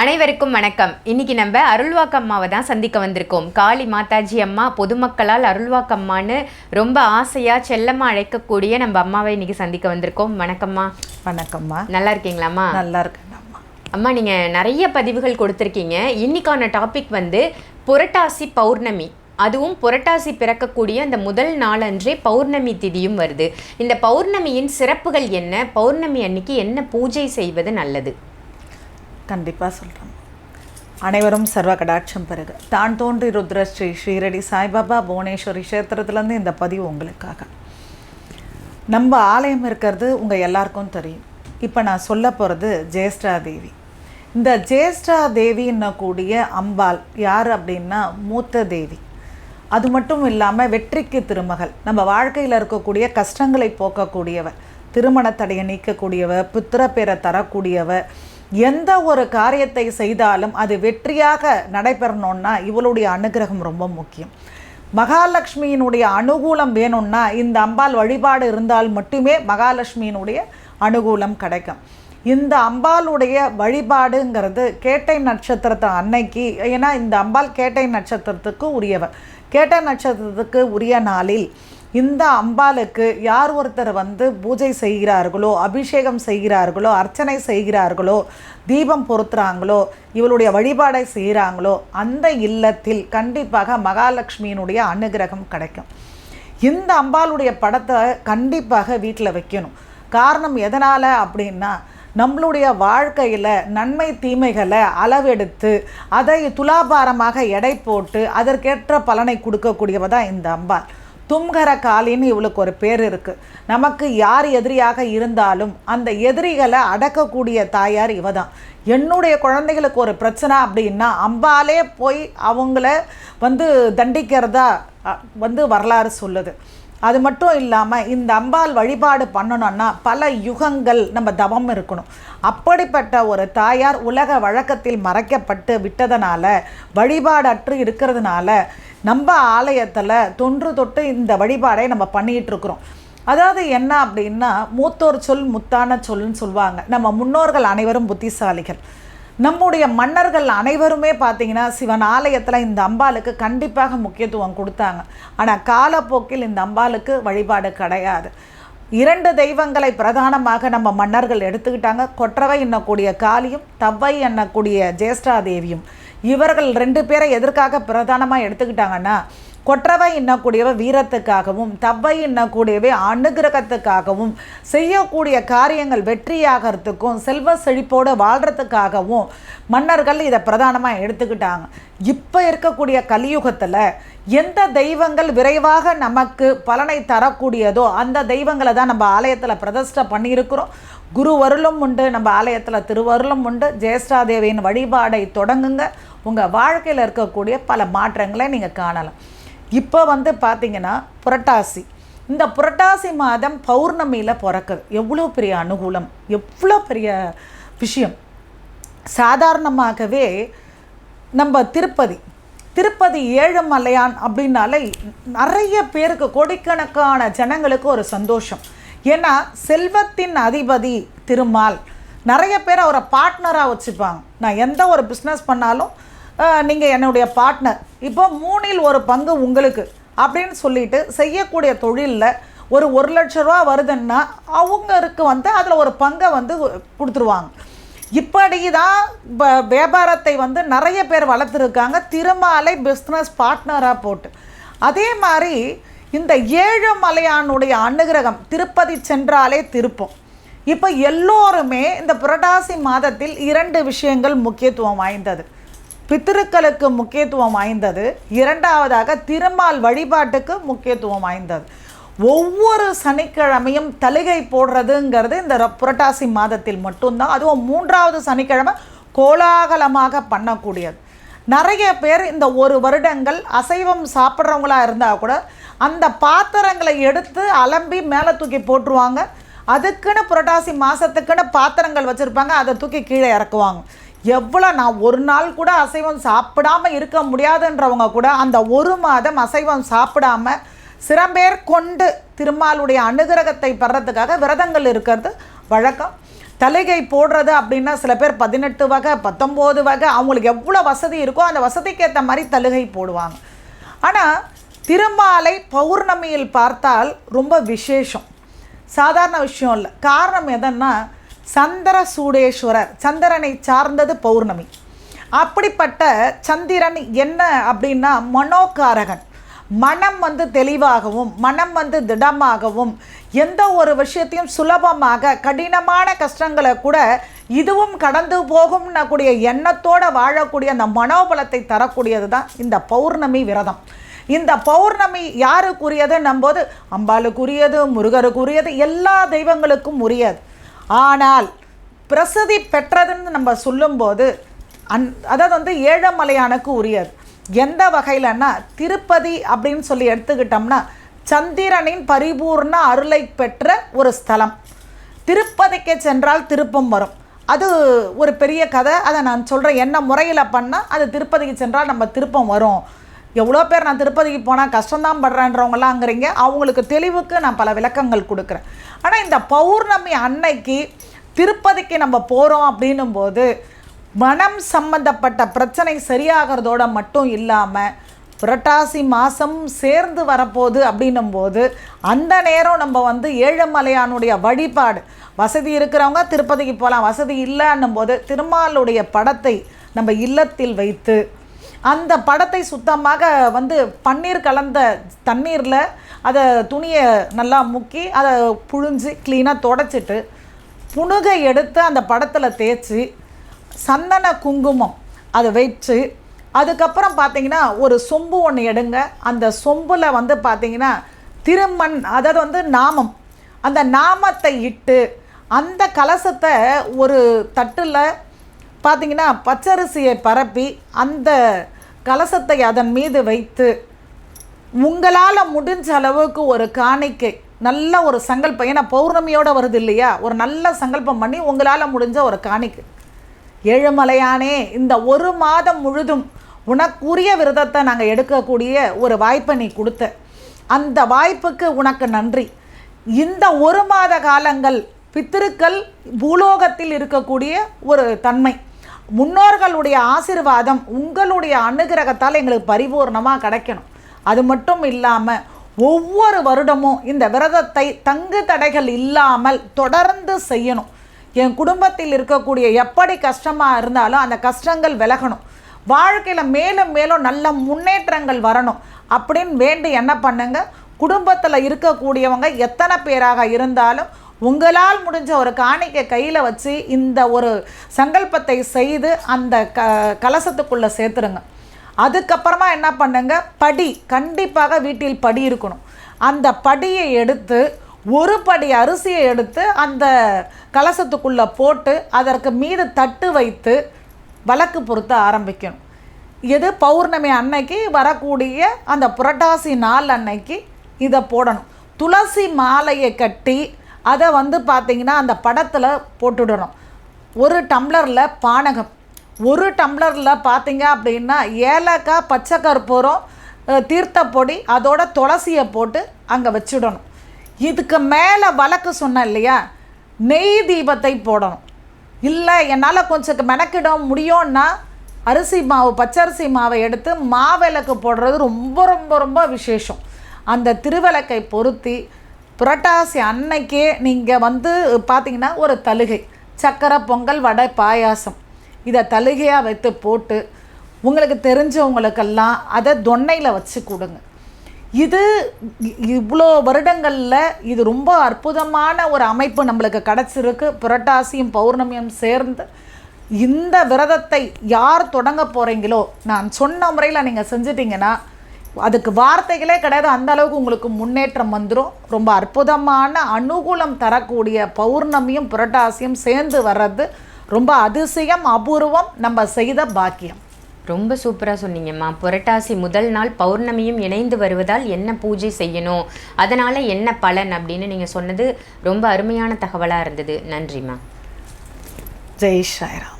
அனைவருக்கும் வணக்கம். இன்னைக்கு நம்ம அருள்வாக்கு அம்மாவை தான் சந்திக்க வந்திருக்கோம். காளி மாதாஜி அம்மா பொதுமக்களால் அருள்வாக்கு அம்மான்னு ரொம்ப ஆசையா செல்லமா அழைக்கக்கூடிய நம்ம அம்மாவை இன்னைக்கு சந்திக்க வந்திருக்கோம். வணக்கம்மா. வணக்கம்மா. நல்லா இருக்கீங்களாம்மா? நல்லா இருக்கேன்ம்மா. அம்மா நீங்க நிறைய பதிவுகள் கொடுத்துருக்கீங்க. இன்னைக்கான டாபிக் வந்து புரட்டாசி பௌர்ணமி. அதுவும் புரட்டாசி பிறக்கக்கூடிய அந்த முதல் நாளன்றே பௌர்ணமி திதியும் வருது. இந்த பௌர்ணமியின் சிறப்புகள் என்ன? பௌர்ணமி அன்னைக்கு என்ன பூஜை செய்வது நல்லது? கண்டிப்பாக சொல்கிறேன் அனைவரும் சர்வ கடாட்சம் பெறுக. தான் தோன்றி ருத்ர ஸ்ரீ ஸ்ரீரடி சாய்பாபா புவனேஸ்வரி கஷேத்திரத்துலேருந்து இந்த பதிவு உங்களுக்காக. நம்ம ஆலயம் இருக்கிறது உங்கள் எல்லாருக்கும் தெரியும். இப்போ நான் சொல்ல போகிறது ஜேஷ்டா தேவி இந்த ஜேஷ்டா தேவின்னு கூடிய அம்பாள் யார் அப்படின்னா மூத்த தேவி அது மட்டும் இல்லாமல் வெற்றிக்கு திருமகள். நம்ம வாழ்க்கையில் இருக்கக்கூடிய கஷ்டங்களை போக்கக்கூடியவ திருமண தடையை நீக்கக்கூடியவ புத்திர பேரை தரக்கூடியவ எந்த ஒரு காரியத்தை செய்தாலும் அது வெற்றியாக நடைபெறணும்னா இவளுடைய அனுகிரகம் ரொம்ப முக்கியம். மகாலட்சுமியினுடைய அனுகூலம் வேணும்னா இந்த அம்பாள் வழிபாடு இருந்தால் மட்டுமே மகாலட்சுமியினுடைய அனுகூலம் கிடைக்கும். இந்த அம்பாளுடைய வழிபாடுங்கிறது கேட்டை நட்சத்திரத்தை அன்னைக்கு ஏன்னா இந்த அம்பாள் கேட்டை நட்சத்திரத்துக்கு உரியவர். கேட்டை நட்சத்திரத்துக்கு உரிய நாளில் இந்த அம்பாளுக்கு யார் ஒருத்தர் வந்து பூஜை செய்கிறார்களோ அபிஷேகம் செய்கிறார்களோ அர்ச்சனை செய்கிறார்களோ தீபம் பொருத்துறாங்களோ இவளுடைய வழிபாடை செய்கிறாங்களோ அந்த இல்லத்தில் கண்டிப்பாக மகாலட்சுமியினுடைய அனுகிரகம் கிடைக்கும். இந்த அம்பாளுடைய படத்தை கண்டிப்பாக வீட்டில் வைக்கணும். காரணம் எதனால் அப்படின்னா நம்மளுடைய வாழ்க்கையில் நன்மை தீமைகளை அளவெடுத்து அதை துலாபாரமாக எடை போட்டு அதற்கேற்ற பலனை கொடுக்கக்கூடியவ தான் இந்த அம்பாள். தும்கர காளின்னு இவளுக்கு ஒரு பேர் இருக்குது நமக்கு யார் எதிரியாக இருந்தாலும் அந்த எதிரிகளை அடக்கக்கூடிய தாயார் இவ தான் என்னுடைய குழந்தைகளுக்கு ஒரு பிரச்சனை அப்படின்னா அம்பாலே போய் அவங்கள வந்து தண்டிக்கிறதா வந்து வரலாறு சொல்லுது. அது மட்டும் இல்லாமல் இந்த அம்பாள் வழிபாடு பண்ணணும்னா பல யுகங்கள் நம்ம தவம் இருக்கணும். அப்படிப்பட்ட ஒரு தாயார் உலக வழக்கத்தில் மறைக்கப்பட்டு விட்டதனால வழிபாடற்று இருக்கிறதுனால நம்ம ஆலயத்தில் தொன்று தொட்டு இந்த வழிபாடை நம்ம பண்ணிகிட்டு இருக்கிறோம் அதாவது என்ன அப்படின்னா மூத்தோர் சொல் முத்தான சொல்லுன்னு சொல்லுவாங்க. நம்ம முன்னோர்கள் அனைவரும் புத்திசாலிகள். நம்முடைய மன்னர்கள் அனைவருமே பார்த்தீங்கன்னா சிவன் ஆலயத்தில் இந்த அம்பாளுக்கு கண்டிப்பாக முக்கியத்துவம் கொடுத்தாங்க. ஆனால் காலப்போக்கில் இந்த அம்பாளுக்கு வழிபாடு கிடையாது. இரண்டு தெய்வங்களை பிரதானமாக நம்ம மன்னர்கள் எடுத்துக்கிட்டாங்க. கொற்றவை எண்ணக்கூடிய காளியும் தவ்வை எண்ணக்கூடிய ஜேஷ்டா தேவியும். இவர்கள் ரெண்டு பேரை எதற்காக பிரதானமாக எடுத்துக்கிட்டாங்கன்னா கொற்றவை எண்ணக்கூடியவ வீரத்துக்காகவும் தவ்வை எண்ணக்கூடியவை அனுகிரகத்துக்காகவும் செய்யக்கூடிய காரியங்கள் வெற்றியாகிறதுக்கும் செல்வ செழிப்போடு வாழ்கிறதுக்காகவும் மன்னர்கள் இதை பிரதானமாக எடுத்துக்கிட்டாங்க. இப்போ இருக்கக்கூடிய கலியுகத்தில் எந்த தெய்வங்கள் விரைவாக நமக்கு பலனை தரக்கூடியதோ அந்த தெய்வங்களை தான் நம்ம ஆலயத்தில் பிரதிஷ்டை பண்ணியிருக்கிறோம். குரு வருளும் உண்டு நம்ம ஆலயத்தில் திருவருளும் உண்டு. ஜேஷ்டாதேவியின் வழிபாடை தொடங்குங்க. உங்கள் வாழ்க்கையில் இருக்கக்கூடிய பல மாற்றங்களை நீங்கள் காணலாம். இப்போ வந்து பார்த்தீங்கன்னா புரட்டாசி. இந்த புரட்டாசி மாதம் பௌர்ணமியில் பிறக்குது. எவ்வளோ பெரிய அனுகூலம் எவ்வளோ பெரிய விஷயம். சாதாரணமாகவே நம்ம திருப்பதி திருப்பதி ஏழுமலையான் அப்படின்னாலே நிறைய பேருக்கு கோடிக்கணக்கான ஜனங்களுக்கு ஒரு சந்தோஷம். ஏன்னா செல்வத்தின் அதிபதி திருமால். நிறைய பேர் அவரை பார்ட்னராக வச்சுப்பாங்க. நான் எந்த ஒரு பிஸ்னஸ் பண்ணாலும் நீங்கள் என்னுடைய பார்ட்னர் இப்போ மூணில் ஒரு பங்கு உங்களுக்கு. அப்படின்னு சொல்லிட்டு செய்யக்கூடிய தொழிலில் ஒரு ஒரு லட்ச ரூபா வருதுன்னா அவங்களுக்கு வந்து அதில் ஒரு பங்கை வந்து கொடுத்துருவாங்க. இப்படி தான் ப- வியாபாரத்தை வந்து நிறைய பேர் வளர்த்துருக்காங்க. திருமாலை பிஸ்னஸ் பார்ட்னராக போட்டு. அதே மாதிரி இந்த ஏழு மலையானுடைய அனுகிரகம் திருப்பதி சென்றாலே திருப்பம். இப்போ எல்லோருமே இந்த புரட்டாசி மாதத்தில் இரண்டு விஷயங்கள் முக்கியத்துவம் வாய்ந்தது. பித்திருக்களுக்கு முக்கியத்துவம் வாய்ந்தது. இரண்டாவதாக திருமால் வழிபாட்டுக்கு முக்கியத்துவம் வாய்ந்தது. ஒவ்வொரு சனிக்கிழமையும் தலிகை போடுறதுங்கிறது இந்த புரட்டாசி மாதத்தில் மட்டும்தான். அதுவும் மூன்றாவது சனிக்கிழமை கோலாகலமாக பண்ணக்கூடியது. நிறைய பேர் இந்த ஒரு வருடங்கள் அசைவம் சாப்பிட்றவங்களா இருந்தால் கூட அந்த பாத்திரங்களை எடுத்து அலம்பி மேலே தூக்கி போட்டுருவாங்க. அதுக்குன்னு புரட்டாசி மாதத்துக்குன்னு பாத்திரங்கள் வச்சுருப்பாங்க. அதை தூக்கி கீழே இறக்குவாங்க. எவ்வளோ நான் ஒரு நாள் கூட அசைவம் சாப்பிடாம இருக்க முடியாதுன்றவங்க கூட அந்த ஒரு மாதம் அசைவம் சாப்பிடாம சிறம்பேர் கொண்டு திருமாலுடைய அனுகிரகத்தை பெறத்துக்காக விரதங்கள் இருக்கிறது. வழக்கம். தலைகை போடுறது அப்படின்னா சில பேர் பதினெட்டு வகை பத்தொம்போது வகை அவங்களுக்கு எவ்வளோ வசதி இருக்கோ அந்த வசதிக்கு ஏற்ற மாதிரி தலுகை போடுவாங்க. ஆனால் திருமாலை பௌர்ணமியில் பார்த்தால் ரொம்ப விசேஷம். சாதாரண விஷயம் இல்லை. காரணம் எதன்னா சந்திர சூடேஸ்வரர் சந்திரனை சார்ந்தது பௌர்ணமி. அப்படிப்பட்ட சந்திரன் என்ன அப்படின்னா மனோகாரகன். மனம் வந்து தெளிவாகவும் மனம் வந்து திடமாகவும் எந்த ஒரு விஷயத்தையும் சுலபமாக கடினமான கஷ்டங்களை கூட இதுவும் கடந்து போகும்னு கூடிய எண்ணத்தோடு வாழக்கூடிய அந்த மனோபலத்தை தரக்கூடியது தான் இந்த பௌர்ணமி விரதம். இந்த பௌர்ணமி யாருக்குரியது நம்போது அம்பாளுக்குரியது முருகருக்குரியது எல்லா தெய்வங்களுக்கும் உரியது. ஆனால் பிரசதி பெற்றதுன்னு நம்ம சொல்லும்போது அந் அதாவது வந்து ஏழமலையானுக்கு உரியது. எந்த வகையிலன்னா திருப்பதி அப்படின்னு சொல்லி எடுத்துக்கிட்டோம்னா சந்திரனின் பரிபூர்ண அருளை பெற்ற ஒரு ஸ்தலம். திருப்பதிக்கு சென்றால் திருப்பம் வரும். அது ஒரு பெரிய கதை. அதை நான் சொல்கிறேன் என்ன முறையில் பண்ணால் அது திருப்பதிக்கு சென்றால் நம்ம திருப்பம் வரும். எவ்வளோ பேர் நான் திருப்பதிக்கு போனால் கஷ்டம்தான் படுறேன்றவங்களாங்கிறீங்க அவங்களுக்கு தெளிவுக்கு நான் பல விளக்கங்கள் கொடுக்குறேன். ஆனால் இந்த பௌர்ணமி அன்னைக்கு திருப்பதிக்கு நம்ம போகிறோம் அப்படின்னும் போது மனம் சம்பந்தப்பட்ட பிரச்சனை சரியாகிறதோட மட்டும் இல்லாமல் புரட்டாசி மாதம் சேர்ந்து வரப்போகுது அப்படின்னும் போது அந்த நேரம் நம்ம வந்து ஏழுமலையானுடைய வழிபாடு. வசதி இருக்கிறவங்க திருப்பதிக்கு போகலாம் வசதி இல்லைன்னும் போது திருமாலுடைய படத்தை நம்ம இல்லத்தில் வைத்து அந்த படத்தை சுத்தமாக வந்து பன்னீர் கலந்த தண்ணீரில் அதை துணியை நல்லா முக்கி அதை புழிஞ்சு க்ளீனாக தொடச்சிட்டு புணுகை எடுத்து அந்த படத்தில் தேய்ச்சி சந்தன குங்குமம் அதை வச்சு அதுக்கப்புறம் பார்த்தீங்கன்னா ஒரு சொம்பு ஒன்று எடுங்க. அந்த சொம்பில் வந்து பார்த்தீங்கன்னா திருமண் அதாவது வந்து நாமம். அந்த நாமத்தை இட்டு அந்த கலசத்தை ஒரு தட்டில் பார்த்தீங்கன்னா பச்சரிசியை பரப்பி அந்த கலசத்தை அதன் மீது வைத்து உங்களால் முடிஞ்ச அளவுக்கு ஒரு காணிக்கை நல்ல ஒரு சங்கல்பம் ஏன்னா பௌர்ணமியோடு வருது இல்லையா? ஒரு நல்ல சங்கல்பம் பண்ணி உங்களால் முடிஞ்ச ஒரு காணிக்கை. ஏழுமலையானே இந்த ஒரு மாதம் முழுதும் உனக்குரிய விரதத்தை நாங்கள் எடுக்கக்கூடிய ஒரு வாய்ப்பை நீ கொடுத்த. அந்த வாய்ப்புக்கு உனக்கு நன்றி. இந்த ஒரு மாத காலங்கள் பித்திருக்கள் பூலோகத்தில் இருக்கக்கூடிய ஒரு தன்மை. முன்னோர்களுடைய ஆசிர்வாதம் உங்களுடைய அனுகிரகத்தால் எங்களுக்கு பரிபூர்ணமாக கிடைக்கணும். அது மட்டும் இல்லாமல் ஒவ்வொரு வருடமும் இந்த விரதத்தை தங்கு தடைகள் இல்லாமல் தொடர்ந்து செய்யணும். என் குடும்பத்தில் இருக்கக்கூடிய எப்படி கஷ்டமாக இருந்தாலும் அந்த கஷ்டங்கள் விலகணும். வாழ்க்கையில் மேலும் மேலும் நல்ல முன்னேற்றங்கள் வரணும். அப்படின்னு வேண்டி என்ன பண்ணுங்க? குடும்பத்தில் இருக்கக்கூடியவங்க எத்தனை பேராக இருந்தாலும் உங்களால் முடிஞ்ச ஒரு காணிக்கை கையில் வச்சு இந்த ஒரு சங்கல்பத்தை செய்து அந்த க கலசத்துக்குள்ளே சேர்த்துருங்க. அதுக்கப்புறமா என்ன பண்ணுங்க? படி கண்டிப்பாக வீட்டில் படி இருக்கணும். அந்த படியை எடுத்து ஒரு படி அரிசியை எடுத்து அந்த கலசத்துக்குள்ளே போட்டு அதற்கு மீது தட்டு வைத்து வழக்கு பொருத்த ஆரம்பிக்கணும். இது பௌர்ணமி அன்னைக்கு வரக்கூடிய அந்த புரட்டாசி நாள் அன்னைக்கு இதை போடணும். துளசி மாலையை கட்டி அதை வந்து பார்த்திங்கன்னா அந்த படத்தில் போட்டுடணும். ஒரு டம்ளரில் பானகம். ஒரு டம்ளரில் பார்த்தீங்க அப்படின்னா ஏலக்காய் பச்சை கற்பூரம் தீர்த்த பொடி அதோட துளசியை போட்டு அங்கே வச்சிடணும். இதுக்கு மேலே வழக்கு சொன்னேன் இல்லையா? நெய் தீபத்தை போடணும். இல்லை என்னால் கொஞ்சம் மெனக்கிட முடியும்னா அரிசி மாவு பச்சரிசி மாவை எடுத்து மாவிளக்கு போடுறது ரொம்ப ரொம்ப ரொம்ப விசேஷம். அந்த திருவிளக்கை பொருத்தி புரட்டாசி அன்னைக்கே நீங்கள் வந்து பார்த்தீங்கன்னா ஒரு தலுகை சக்கரை பொங்கல் வடை பாயாசம். இதை தலுகையாக வைத்து போட்டு உங்களுக்கு தெரிஞ்சவங்களுக்கெல்லாம் அதை தொன்னையில் வச்சு கொடுங்க. இது இவ்வளோ வருடங்களில் இது ரொம்ப அற்புதமான ஒரு அமைப்பு நம்மளுக்கு கிடச்சிருக்கு. புரட்டாசியும் பௌர்ணமியும் சேர்ந்து இந்த விரதத்தை யார் தொடங்க போகிறீங்களோ நான் சொன்ன முறையில் நீங்கள் செஞ்சிட்டிங்கன்னா அதுக்கு வார்த்தைகளே கிடையாது. அந்த அளவுக்கு உங்களுக்கு முன்னேற்றம் வந்துடும் ரொம்ப அற்புதமான அனுகூலம் தரக்கூடிய பௌர்ணமியும் புரட்டாசியும் சேர்ந்து வர்றது ரொம்ப அதிசயம் அபூர்வம். நம்ம செய்த பாக்கியம். ரொம்ப சூப்பராக சொன்னீங்கம்மா. புரட்டாசி முதல் நாள் பௌர்ணமியும் இணைந்து வருவதால் என்ன பூஜை செய்யணும் அதனால் என்ன பலன் அப்படின்னு நீங்கள் சொன்னது ரொம்ப அருமையான தகவலாக இருந்தது. நன்றிம்மா. ஜெய் ஸ்ரீராம்